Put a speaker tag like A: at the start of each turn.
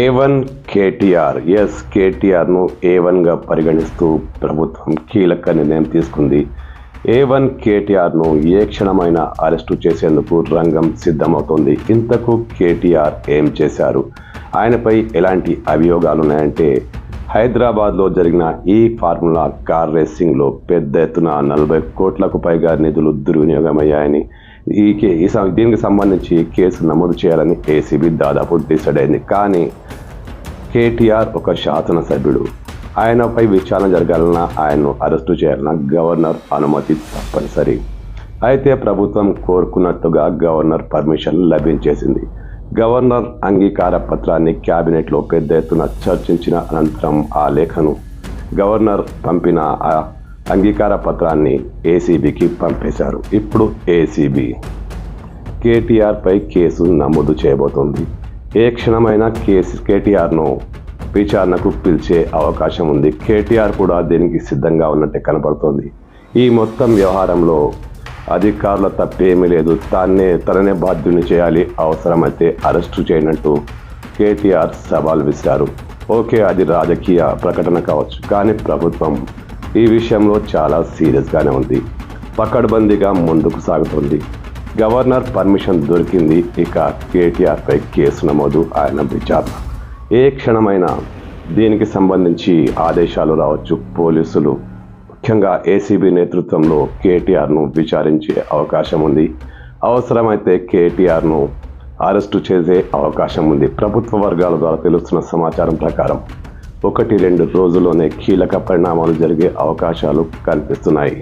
A: ఏ one KTR ఎస్ కేటీఆర్ను A వన్గా పరిగణిస్తూ ప్రభుత్వం కీలక నిర్ణయం తీసుకుంది. ఏ వన్ కేటీఆర్ను ఏ క్షణమైన అరెస్టు చేసేందుకు రంగం సిద్ధమవుతోంది. ఇంతకు కేటీఆర్ ఏం చేశారు? ఆయనపై ఎలాంటి అభియోగాలు ఉన్నాయంటే హైదరాబాద్లో జరిగిన ఈ ఫార్ములా కార్ రేసింగ్లో పెద్ద ఎత్తున నలభై కోట్లకు పైగా నిధులు దుర్వినియోగమయ్యాయని ఈ కే ఈ దీనికి సంబంధించి కేసు నమోదు చేయాలని ఏసీబీ దాదాపు డిసైడ్ అయింది. కానీ కేటీఆర్ ఒక శాసనసభ్యుడు. ఆయనపై విచారణ జరగాలన్నా ఆయన్ను అరెస్టు చేయాలన్నా గవర్నర్ అనుమతి తప్పనిసరి. అయితే ప్రభుత్వం కోరుకున్నట్టుగా గవర్నర్ పర్మిషన్ లభించేసింది. గవర్నర్ అంగీకార పత్రాన్ని క్యాబినెట్లో పెద్ద ఎత్తున చర్చించిన అనంతరం ఆ లేఖను గవర్నర్ పంపిన అంగీకార పత్రాన్ని ఏసీబీకి పంపేశారు. ఇప్పుడు ఏసీబీ కేటీఆర్పై కేసు నమోదు చేయబోతోంది. ఏ క్షణమైనా కేసు కేటీఆర్ను విచారణకు పిలిచే అవకాశం ఉంది. కేటీఆర్ కూడా దీనికి సిద్ధంగా ఉన్నట్టే కనపడుతోంది. ఈ మొత్తం వ్యవహారంలో అధికారుల తప్పేమీ లేదు. తాన్నే తననే బాధ్యుని చేయాలి. అవసరమైతే అరెస్టు చేయనట్టు కేటీఆర్ సవాల్ విసిరారు. ఓకే అది రాజకీయ ప్రకటన కావచ్చు కానీ ప్రభుత్వం ఈ విషయంలో చాలా సీరియస్గానే ఉంది. పకడ్బందీగా ముందుకు సాగుతుంది. గవర్నర్ పర్మిషన్ దొరికింది. ఇక కేటీఆర్పై కేసు నమోదు ఆయన విచారణ. ఏ క్షణమైనా దీనికి సంబంధించి ఆదేశాలు రావచ్చు పోలీసులు. ముఖ్యంగా ఏసీబీ నేతృత్వంలో కేటీఆర్ను విచారించే అవకాశం ఉంది. అవసరమైతే కేటీఆర్ను అరెస్టు చేసే అవకాశం ఉంది. ప్రభుత్వ వర్గాల ద్వారా తెలుస్తున్న సమాచారం ప్రకారం ఒకటి రెండు రోజుల్లోనే కీలక పరిణామాలు జరిగే అవకాశాలు కనిపిస్తున్నాయి